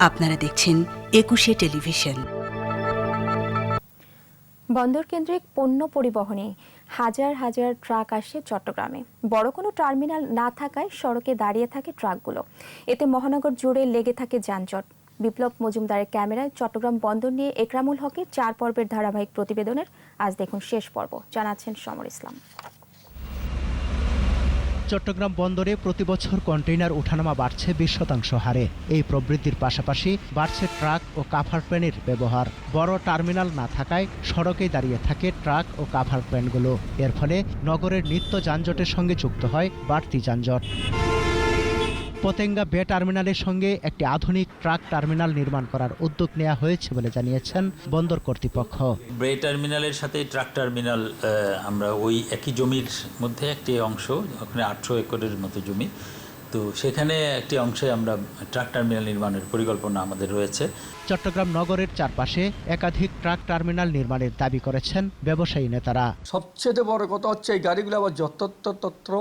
আপনারা দেখছেন একুশে টেলিভিশন। বন্দর কেন্দ্রিক পণ্য পরিবহনে হাজার হাজার ট্রাক আসে চট্টগ্রামে। বড় কোনো টার্মিনাল না থাকায় সড়কে দাঁড়িয়ে থাকে ট্রাকগুলো। এতে মহানগর জুড়ে লেগে থাকে যানজট। বিপ্লব মজুমদারের ক্যামেরায় চট্টগ্রাম বন্দর নিয়ে একরামুল হকের চার পর্বের ধারাবাহিক প্রতিবেদনের আজ দেখুন শেষ পর্ব। জানাচ্ছেন সমর ইসলাম। চট্টগ্রাম বন্দরে প্রতি বছর কন্টেইনার ওঠানামা বাড়ছে বিশ শতাংশ হারে। এই প্রবৃদ্ধির পাশাপাশি বাড়ছে ট্রাক ও কাভার প্যানের ব্যবহার। বড় টার্মিনাল না থাকায় সড়কেই দাঁড়িয়ে থাকে ট্রাক ও কাভার প্যানগুলো এর ফলে নগরের নিত্য যানজটের সঙ্গে যুক্ত হয় বাড়তি যানজট। পতেঙ্গা বে টার্মিনালের সঙ্গে একটি আধুনিক ট্রাক টার্মিনাল নির্মাণ করার উদ্যোগ নেওয়া হয়েছে বলে জানিয়েছেন বন্দর কর্তৃপক্ষ। বে টার্মিনালের সাথে ট্রাক টার্মিনাল আমরা ওই একই জমির মধ্যে একটি অংশ ওখানে আটশো একরের মতো জমি। তো সেখানে একটি অংশে আমরা ট্রাক টার্মিনাল নির্মাণের পরিকল্পনা আমাদের রয়েছে। চট্টগ্রাম নগরের চারপাশে একাধিক ট্রাক টার্মিনাল নির্মাণের দাবি করেছেন ব্যবসায়ী নেতারা। সবচেয়ে বড় কথা হচ্ছে এই গাড়িগুলো আবার যত্রতত্র তত্র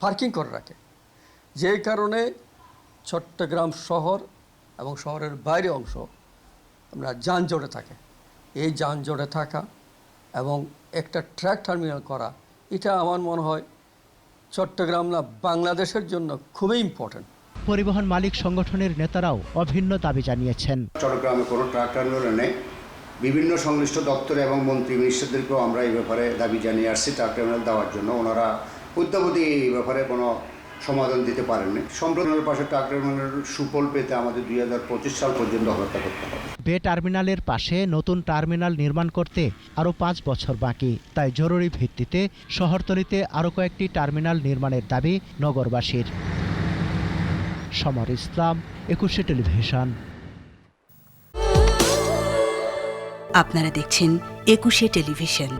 পার্কিং করে রাখে। যে কারণে চট্টগ্রাম শহর এবং শহরের বাইরে অংশ আমরা যানজটে থাকে। এই যানজটে থাকা এবং একটা ট্র্যাক টার্মিনাল করা এটা আমার মনে হয় চট্টগ্রাম না বাংলাদেশের জন্য খুবই ইম্পর্ট্যান্ট পরিবহন মালিক সংগঠনের নেতারাও অভিন্ন দাবি জানিয়েছেন। চট্টগ্রামে কোনো ট্রাক টার্মিনাল নেই। বিভিন্ন সংশ্লিষ্ট দপ্তরে এবং মন্ত্রী মিনিস্টারদেরকেও আমরা এই ব্যাপারে দাবি জানিয়ে আসছি ট্রাক টার্মিনাল দেওয়ার জন্য। ওনারা অদ্যাবধি এই ব্যাপারে কোনো সমাধান দিতে পারেননি। সম্প্রদায়ের পাশে টার্মিনালের সুফল পেতে আমাদের দুই হাজার পঁচিশ সাল পর্যন্ত অপেক্ষা করতে হবে। বে টার্মিনালের পাশে নতুন টার্মিনাল নির্মাণ করতে আরও পাঁচ বছর বাকি। তাই জরুরি ভিত্তিতে শহরতলিতে আরও কয়েকটি টার্মিনাল নির্মাণের দাবি নগরবাসীর। সমর ইসলাম একুশে টেলিভিশন। আপনারা দেখছেন একুশে টেলিভিশন।